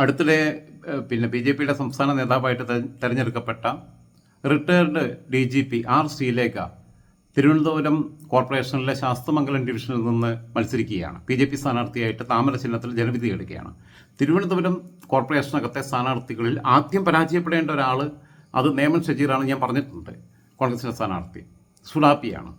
അടുത്തിടെ പിന്നെ B J പിയുടെ സംസ്ഥാന നേതാവായിട്ട് തെരഞ്ഞെടുക്കപ്പെട്ട retired D G P R Sreelekha Thiruvananthapuram കോർപ്പറേഷനിലെ ശാസ്ത്രമംഗലം ഡിവിഷനിൽ നിന്ന് മത്സരിക്കുകയാണ്. ബി ജെ പി സ്ഥാനാർത്ഥിയായിട്ട് താമര ചിഹ്നത്തിൽ ജനവിധി എടുക്കുകയാണ്. തിരുവനന്തപുരം കോർപ്പറേഷനകത്തെ സ്ഥാനാർത്ഥികളിൽ ആദ്യം പരാജയപ്പെടേണ്ട ഒരാൾ അത് നേമൻ ഷജീറാണ് ഞാൻ പറഞ്ഞിട്ടുണ്ട്. കോൺഗ്രസിന്റെ സ്ഥാനാർത്ഥി സുഡാപ്പിയാണ്.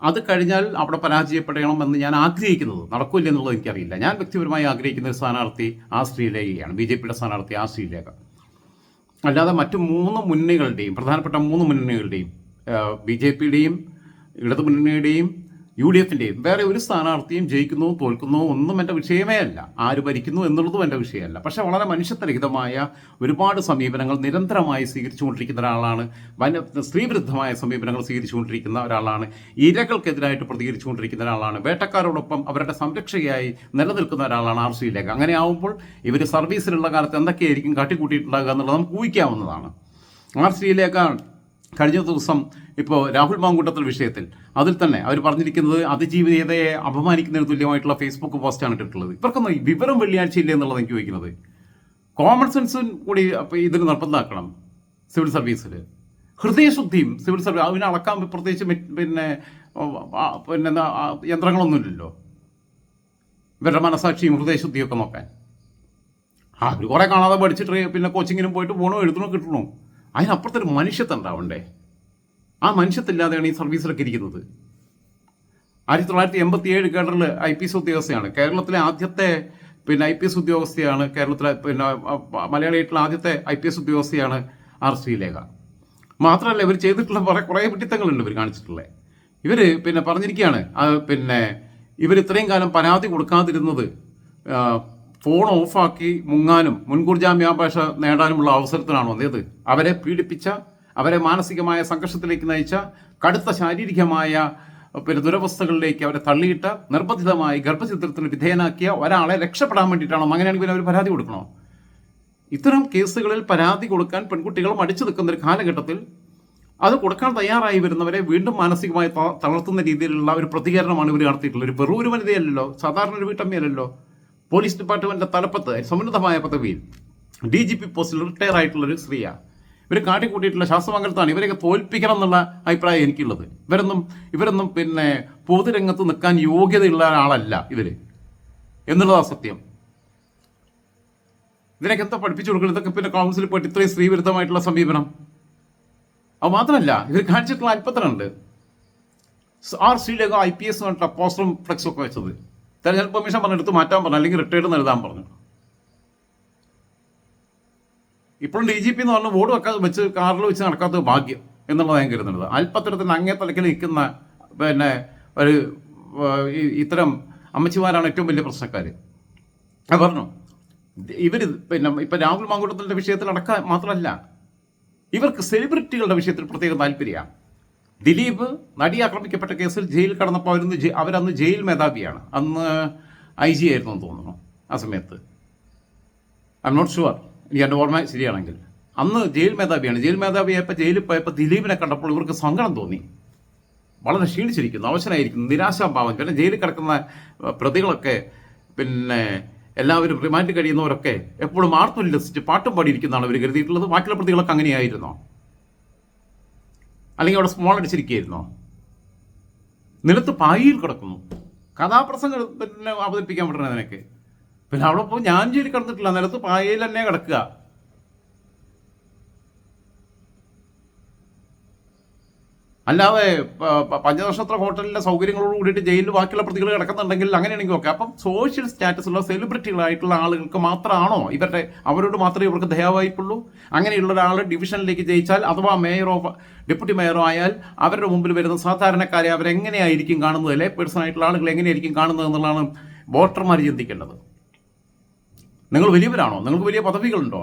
അത് കഴിഞ്ഞാൽ അവിടെ പരാജയപ്പെടണമെന്ന് ഞാൻ ആഗ്രഹിക്കുന്നത്. നടക്കില്ല എന്നുള്ളത് എനിക്കറിയില്ല. ഞാൻ വ്യക്തിപരമായി ആഗ്രഹിക്കുന്ന ഒരു സ്ഥാനാർത്ഥി ആ ശ്രീലേഖയാണ് ബി ജെ പിയുടെ സ്ഥാനാർത്ഥി ആ ശ്രീലേഖ അല്ലാതെ മറ്റു മൂന്ന് മുന്നണികളുടെയും പ്രധാനപ്പെട്ട മൂന്ന് മുന്നണികളുടെയും ബി ജെ പിയുടെയും ഇടതു മുന്നണിയുടെയും യു ഡി എഫിന്റെയും വേറെ ഒരു സ്ഥാനാർത്ഥിയും ജയിക്കുന്നോ തോൽക്കുന്നോ ഒന്നും എന്റെ വിഷയമേ അല്ല. ആര് ഭരിക്കുന്നു എന്നുള്ളതും എന്റെ വിഷയമല്ല. പക്ഷേ വളരെ മനുഷ്യത്വരഹിതമായ ഒരുപാട് സമീപനങ്ങൾ നിരന്തരമായി സ്വീകരിച്ചുകൊണ്ടിരിക്കുന്ന ഒരാളാണ് വന സ്ത്രീവിരുദ്ധമായ സമീപനങ്ങൾ സ്വീകരിച്ചുകൊണ്ടിരിക്കുന്ന ഒരാളാണ് ഇരകൾക്കെതിരായിട്ട് പ്രതികരിച്ചുകൊണ്ടിരിക്കുന്ന ഒരാളാണ് വേട്ടക്കാരോടൊപ്പം അവരുടെ സംരക്ഷകയായി നിലനിൽക്കുന്ന ഒരാളാണ് ആർ സി ലേഖ. അങ്ങനെ ആവുമ്പോൾ ഇവർ സർവീസിലുള്ള കാലത്ത് എന്തൊക്കെയായിരിക്കും കാട്ടിക്കൂട്ടിയിട്ടുണ്ടാകുക എന്നുള്ളത് നമുക്ക് ഊഹിക്കാവുന്നതാണ്. ആർ ശ്രീലേഖ കഴിഞ്ഞ ദിവസം ഇപ്പോൾ രാഹുൽ മാങ്കൂട്ടത്തിൽ വിഷയത്തിൽ അതിൽ തന്നെ അവർ പറഞ്ഞിരിക്കുന്നത് അതിജീവിതയെ അപമാനിക്കുന്നതിന് തുല്യമായിട്ടുള്ള ഫേസ്ബുക്ക് പോസ്റ്റാണ് ഇട്ടിട്ടുള്ളത്. ഇവർക്കൊന്നും വിവരം വെള്ളിയാഴ്ചയില്ല എന്നുള്ളത് എനിക്ക് ചോദിക്കുന്നത്. കോമൺ സെൻസും കൂടി ഇതിന് നിർബന്ധമാക്കണം സിവിൽ സർവീസിൽ ഹൃദയശുദ്ധിയും സിവിൽ സർവീസ് അതിനെ അളക്കാൻ പ്രത്യേകിച്ച് പിന്നെ പിന്നെ യന്ത്രങ്ങളൊന്നുമില്ലല്ലോ ഇവരുടെ മനസാക്ഷിയും ഹൃദയശുദ്ധിയും ഒക്കെ നോക്കാൻ. അവർ കുറേ കാണാതെ പഠിച്ചിട്ട് പിന്നെ കോച്ചിങ്ങിനും പോയിട്ട് പോകണോ എഴുതണോ കിട്ടണോ? അതിനപ്പുറത്തൊരു മനുഷ്യത്വം ഉണ്ടാവണ്ടേ ആ മനുഷ്യത്തില്ലാതെയാണ് ഈ സർവീസിലൊക്കെ ഇരിക്കുന്നത്. ആയിരത്തി തൊള്ളായിരത്തി എൺപത്തി ഏഴ് കേഡറിൽ ഐ പി എസ് ഉദ്യോഗസ്ഥയാണ്. കേരളത്തിലെ ആദ്യത്തെ പിന്നെ ഐ പി എസ് ഉദ്യോഗസ്ഥയാണ് കേരളത്തിലെ പിന്നെ മലയാളിയായിട്ടുള്ള ആദ്യത്തെ ഐ പി എസ് ഉദ്യോഗസ്ഥയാണ് ആർ ശ്രീലേഖ. മാത്രമല്ല ഇവർ ചെയ്തിട്ടുള്ള കുറേ കുറേ പിട്ടിത്തങ്ങളുണ്ട് ഇവർ കാണിച്ചിട്ടുള്ളത് ഇവർ പിന്നെ പറഞ്ഞിരിക്കുകയാണ് പിന്നെ ഇവർ ഇത്രയും കാലം പരാതി കൊടുക്കാതിരുന്നത് ഫോൺ ഓഫാക്കി മുങ്ങാനും മുൻകൂർ ജാമ്യാപേക്ഷ നേടാനുമുള്ള അവസരത്തിനാണ് വന്നത് അവരെ പീഡിപ്പിച്ച അവരെ മാനസികമായ സംഘർഷത്തിലേക്ക് നയിച്ച കടുത്ത ശാരീരികമായ പിന്നെ ദുരവസ്ഥകളിലേക്ക് അവരെ തള്ളിയിട്ട് നിർബന്ധിതമായി ഗർഭചിത്രത്തിന് വിധേയനാക്കിയ ഒരാളെ രക്ഷപ്പെടാൻ വേണ്ടിയിട്ടാണോ അങ്ങനെയാണെങ്കിൽ അവർ പരാതി കൊടുക്കണോ? ഇത്തരം കേസുകളിൽ പരാതി കൊടുക്കാൻ പെൺകുട്ടികൾ മടിച്ചു നിൽക്കുന്ന ഒരു കാലഘട്ടത്തിൽ അത് കൊടുക്കാൻ തയ്യാറായി വരുന്നവരെ വീണ്ടും മാനസികമായി തളർത്തുന്ന രീതിയിലുള്ള ഒരു പ്രതികരണമാണ് ഇവർ നടത്തിയിട്ടുള്ളത്. ഒരു വെറുതെ ഒരു വനിതയല്ലല്ലോ സാധാരണ ഒരു വീട്ടമ്മയല്ലല്ലോ. പോലീസ് ഡിപ്പാർട്ട്മെന്റിന്റെ തലപ്പത്ത് സമുന്നതമായ പദവിയിൽ ഡി ജി പി പോസ്റ്റിൽ റിട്ടയർ ആയിട്ടുള്ള ഒരു സ്ത്രീയാണ് ഇവർ കാട്ടിക്കൂട്ടിയിട്ടുള്ള ശാസ്ത്രമംഗലത്താണ് ഇവരെയൊക്കെ തോൽപ്പിക്കണം എന്നുള്ള അഭിപ്രായം എനിക്കുള്ളത്. ഇവരൊന്നും ഇവരൊന്നും പിന്നെ പൊതുരംഗത്ത് നിൽക്കാൻ യോഗ്യതയുള്ള ആളല്ല ഇവർ. എന്നുള്ളതാണ് സത്യം. ഇതിനൊക്കെ എന്താ പഠിപ്പിച്ചു കൊടുക്കുന്നത് ഇതൊക്കെ പിന്നെ കൗൺസിലിൽ പോയിട്ട് ഇത്രയും സ്ത്രീവിരുദ്ധമായിട്ടുള്ള സമീപനം. അത് മാത്രമല്ല ഇവർ കാണിച്ചിട്ടുള്ള അല്പത്തിനുണ്ട് R Sreelekha I P S പോസ്റ്ററും ഫ്ലെക്സും ഒക്കെ വെച്ചത്. തെരഞ്ഞെടുപ്പ് കമ്മീഷൻ പറഞ്ഞെടുത്ത് മാറ്റാൻ പറഞ്ഞു അല്ലെങ്കിൽ റിട്ടയർഡ് എഴുതാൻ പറഞ്ഞു. ഇപ്പോഴും ഡി ജി പി എന്ന് പറഞ്ഞ ബോർഡ് വെക്കാതെ വെച്ച് കാറിൽ വെച്ച് നടക്കാത്തത് ഭാഗ്യം എന്നുള്ളത് ഞാൻ കരുതുന്നത്. അല്പത്തരത്തിന് അങ്ങേ തലക്കിൽ നിൽക്കുന്ന പിന്നെ ഒരു ഇത്തരം അമ്മച്ചിമാരാണ് ഏറ്റവും വലിയ പ്രശ്നക്കാർ ഞാൻ പറഞ്ഞു ഇവർ പിന്നെ ഇപ്പം രാഹുൽ മാങ്കൂട്ടത്തിന്റെ വിഷയത്തിൽ അടക്കാൻ മാത്രമല്ല ഇവർക്ക് സെലിബ്രിറ്റികളുടെ വിഷയത്തിൽ പ്രത്യേക താല്പര്യമാണ്. ദിലീപ് നടി ആക്രമിക്കപ്പെട്ട കേസിൽ ജയിലിൽ കടന്നപ്പോൾ അവരന്ന് അവരന്ന് ജയിൽ മേധാവിയാണ്. അന്ന് ഐ ജി ആയിരുന്നു എന്ന് തോന്നുന്നു ആ സമയത്ത്. ഐ എം നോട്ട് ഷുവർ എനിക്ക് എന്റെ ഓർമ്മ ശരിയാണെങ്കിൽ. അന്ന് ജയിൽ മേധാവിയാണ്. ജയിൽ മേധാവിയായപ്പോൾ ജയിലിൽ പോയപ്പോൾ ദിലീപിനെ കണ്ടപ്പോൾ ഇവർക്ക് സങ്കടം തോന്നി. വളരെ ക്ഷീണിച്ചിരിക്കുന്നു. അവശനായിരിക്കുന്നു. നിരാശാഭാവം പിന്നെ ജയിലിൽ കിടക്കുന്ന പ്രതികളൊക്കെ പിന്നെ എല്ലാവരും റിമാൻഡ് കഴിയുന്നവരൊക്കെ എപ്പോഴും ആർത്തുല്ലസിച്ച് പാട്ടും പാടിയിരിക്കുന്നതാണ് അവർ കരുതിയിട്ടുള്ളത്. ബാക്കിയുള്ള പ്രതികളൊക്കെ അങ്ങനെയായിരുന്നോ? അല്ലെങ്കിൽ അവിടെ സ്മോൾ അടിച്ചിരിക്കുകയായിരുന്നോ? നിലത്ത് പായിയിൽ കിടക്കുന്നു. കഥാപ്രസംഗം അവതരിപ്പിക്കാൻ പറ്റണേ നിനക്ക്. പിന്നെ അവിടെ പോയി ഞാൻ ജോലി കിടന്നിട്ടില്ല. നിലത്ത് പായയിൽ തന്നെ കിടക്കുക. അല്ലാതെ പഞ്ചനക്ഷത്ര ഹോട്ടലിലെ സൗകര്യങ്ങളോട് കൂടിയിട്ട് ജയിലിൽ ബാക്കിയുള്ള പ്രതികൾ കിടക്കുന്നുണ്ടെങ്കിൽ അങ്ങനെയാണെങ്കിൽ ഓക്കെ. അപ്പം സോഷ്യൽ സ്റ്റാറ്റസ് ഉള്ള സെലിബ്രിറ്റികളായിട്ടുള്ള ആളുകൾക്ക് മാത്രമാണോ ഇവരുടെ അവരോട് മാത്രമേ ഇവർക്ക് ദയാവായിട്ടുള്ളൂ അങ്ങനെയുള്ള ഒരാൾ ഡിവിഷനിലേക്ക് ജയിച്ചാൽ അഥവാ മേയറോ ഡെപ്യൂട്ടി മേയറോ ആയാൽ അവരുടെ മുമ്പിൽ വരുന്ന സാധാരണക്കാരെ അവരെങ്ങനെയായിരിക്കും കാണുന്നത്? അല്ലെ പേഴ്സൺ ആയിട്ടുള്ള ആളുകൾ എങ്ങനെയായിരിക്കും കാണുന്നത് എന്നുള്ളതാണ് വോട്ടർമാർ ചിന്തിക്കേണ്ടത്. നിങ്ങൾ വലിയവരാണോ? നിങ്ങൾക്ക് വലിയ പദവികളുണ്ടോ?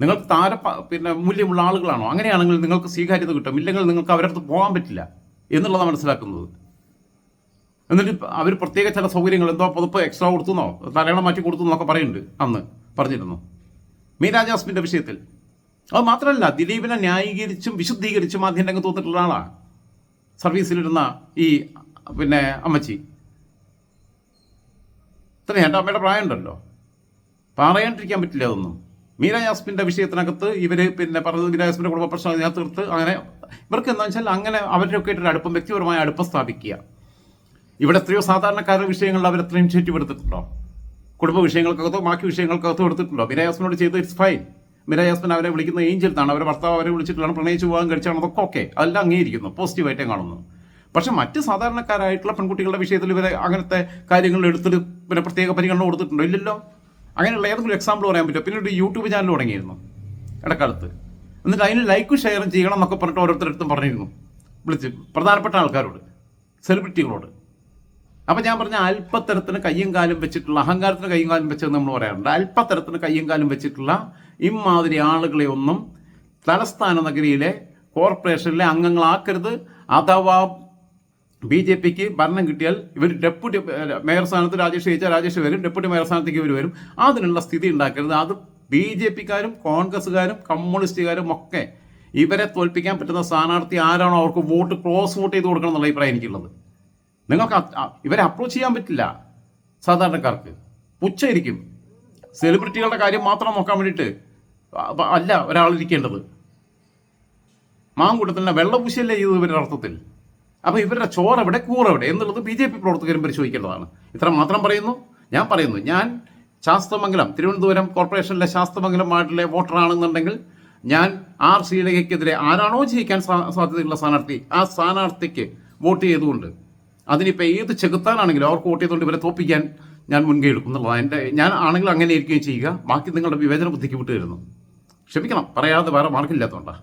നിങ്ങൾക്ക് താര പിന്നെ മൂല്യമുള്ള ആളുകളാണോ? അങ്ങനെയാണെങ്കിൽ നിങ്ങൾക്ക് സ്വീകാര്യത കിട്ടും. ഇല്ലെങ്കിൽ നിങ്ങൾക്ക് അവരടുത്ത് പോകാൻ പറ്റില്ല എന്നുള്ളതാണ് മനസ്സിലാക്കുന്നത്. എന്നിട്ട് അവർ പ്രത്യേക ചില സൗകര്യങ്ങൾ എന്തോ പുതുപ്പ് എക്സ്ട്രാ കൊടുത്തുന്നോ തലയണം മാറ്റി കൊടുത്തു എന്നൊക്കെ പറയുന്നുണ്ട് അന്ന് പറഞ്ഞിരുന്നു. മീരാജ് ജാസ്മിന്റെ വിഷയത്തിൽ. അത് മാത്രമല്ല ദിലീപിനെ ന്യായീകരിച്ചും വിശുദ്ധീകരിച്ചും ആദ്യം രംഗത്ത് വന്നിട്ടുള്ള ആളാണ് സർവീസിലിരുന്ന ഈ പിന്നെ അമ്മച്ചി. ഇത്രയും എന്റെ അമ്മയുടെ പ്രായമുണ്ടല്ലോ. പറയാണ്ടിരിക്കാൻ പറ്റില്ല അതൊന്നും. മീര യാസ്മിന്റെ വിഷയത്തിനകത്ത് ഇവർ പിന്നെ പറഞ്ഞത് മീര യാസ്മിന്റെ കുടുംബ പ്രശ്നം അതിനകത്ത് തീർത്ത് അങ്ങനെ ഇവർക്ക് എന്താ വെച്ചാൽ അങ്ങനെ അവരുടെ ഒക്കെ ഒരു അടുപ്പം വ്യക്തിപരമായ അടുപ്പം സ്ഥാപിക്കുക. ഇവിടെ എത്രയോ സാധാരണക്കാരുടെ വിഷയങ്ങളിൽ അവർ എത്ര ഇനിഷ്യേറ്റീവ് എടുത്തിട്ടുണ്ടോ? കുടുംബ വിഷയങ്ങൾക്കകത്തോ ബാക്കി വിഷയങ്ങൾക്കകത്തോ എടുത്തിട്ടുണ്ടോ? മീര യാസ്മിനോട് ചെയ്ത് ഇറ്റ്സ് ഫൈൻ മീര യാസ്മിൻ അവരെ വിളിക്കുന്ന ഏഞ്ചൽ എന്നാണ് അവരെ ഭർത്താവ് അവരെ വിളിച്ചിട്ടാണ് പ്രണയിച്ച് പോകാൻ കഴിച്ചാണ് അതൊക്കെ ഓക്കെ അതെല്ലാം അംഗീകരിക്കുന്നു പോസിറ്റീവായിട്ടേ കാണുന്നു. പക്ഷെ മറ്റ് സാധാരണക്കാരായിട്ടുള്ള പെൺകുട്ടികളുടെ വിഷയത്തിൽ ഇവരെ അങ്ങനത്തെ കാര്യങ്ങൾ എടുത്തിട്ട് പിന്നെ പ്രത്യേക പരിഗണന കൊടുത്തിട്ടുണ്ടോ? ഇല്ലല്ലോ. അങ്ങനെയുള്ള ഏതെങ്കിലും എക്സാമ്പിൾ പറയാൻ പറ്റുമോ? പിന്നെ ഒരു യൂട്യൂബ് ചാനൽ തുടങ്ങിയിരുന്നു. ഇടക്കാലത്ത് എന്നിട്ട് അതിന് ലൈക്കും ഷെയറും ചെയ്യണം എന്നൊക്കെ പറഞ്ഞിട്ട് ഓരോരുത്തരടുത്തും പറഞ്ഞിരുന്നു. വിളിച്ച് പ്രധാനപ്പെട്ട ആൾക്കാരോട് സെലിബ്രിറ്റികളോട് അപ്പം ഞാൻ പറഞ്ഞ അല്പത്തരത്തിന് കയ്യും കാലും വെച്ചിട്ടുള്ള അഹങ്കാരത്തിന് കയ്യും കാലും വെച്ചെന്ന് നമ്മൾ പറയാറുണ്ട്. അല്പത്തരത്തിന് കയ്യും കാലും വെച്ചിട്ടുള്ള ഇമാതിരി ആളുകളെ ഒന്നും തലസ്ഥാന നഗരിയിലെ കോർപ്പറേഷനിലെ അംഗങ്ങളാക്കരുത്. അഥവാ ബി ജെ പിക്ക് ഭരണം കിട്ടിയാൽ ഇവർ ഡെപ്യൂട്ടി മേയർ സ്ഥാനത്ത് രാജേഷ് ജയിച്ചാൽ രാജേഷ് വരും ഡെപ്യൂട്ടി മേയർ സ്ഥാനത്തേക്ക് ഇവർ വരും. അതിനുള്ള സ്ഥിതി ഉണ്ടാക്കരുത്. അത് ബി ജെ പിക്കാരും കോൺഗ്രസ്സുകാരും കമ്മ്യൂണിസ്റ്റുകാരും ഒക്കെ ഇവരെ തോൽപ്പിക്കാൻ പറ്റുന്ന സ്ഥാനാർത്ഥി ആരാണോ അവർക്ക് വോട്ട് ക്രോസ് വോട്ട് ചെയ്ത് കൊടുക്കണം എന്നുള്ള അഭിപ്രായം എനിക്കുള്ളത്. നിങ്ങൾക്ക് ഇവരെ അപ്രോച്ച് ചെയ്യാൻ പറ്റില്ല സാധാരണക്കാർക്ക്. പുച്ഛയിരിക്കും. സെലിബ്രിറ്റികളുടെ കാര്യം മാത്രം നോക്കാൻ വേണ്ടിയിട്ട് അല്ല ഒരാളിരിക്കേണ്ടത്. മാങ്കൂട്ടത്തിന്റെ വെള്ളപൂശിയല്ലേ ചെയ്തത് ഇവരുടെ അർത്ഥത്തിൽ? അപ്പോൾ ഇവരുടെ ചോറെവിടെ കൂറെവിടെ എന്നുള്ളത് ബി ജെ പി പ്രവർത്തകരും പരിശോധിക്കേണ്ടതാണ്. ഇത്ര മാത്രം പറയുന്നു. ഞാൻ പറയുന്നു ഞാൻ ശാസ്തമംഗലം തിരുവനന്തപുരം കോർപ്പറേഷനിലെ ശാസ്തമംഗലം വാർഡിലെ വോട്ടറാണെന്നുണ്ടെങ്കിൽ ഞാൻ ആർ ശ്രീലങ്കയ്ക്കെതിരെ ആരാണോ ജയിക്കാൻ സാധ്യതയുള്ള സ്ഥാനാർത്ഥി ആ സ്ഥാനാർത്ഥിക്ക് വോട്ട് ചെയ്തുകൊണ്ട് അതിനിപ്പോൾ ഏത് ചെകുത്താനാണെങ്കിലും അവർക്ക് വോട്ട് ചെയ്തുകൊണ്ട് ഇവരെ തോപ്പിക്കാൻ ഞാൻ മുൻകൈ എടുക്കും എന്നുള്ളതാണ്. എന്റെ ഞാൻ ആണെങ്കിലും അങ്ങനെ ഇരിക്കുകയും ചെയ്യുക. ബാക്കി നിങ്ങളുടെ വിവേചന ബുദ്ധിക്ക് വിട്ടു തരുന്നു ക്ഷമിക്കണം പറയാതെ വേറെ മാർഗമില്ലാത്തതുകൊണ്ടാണ്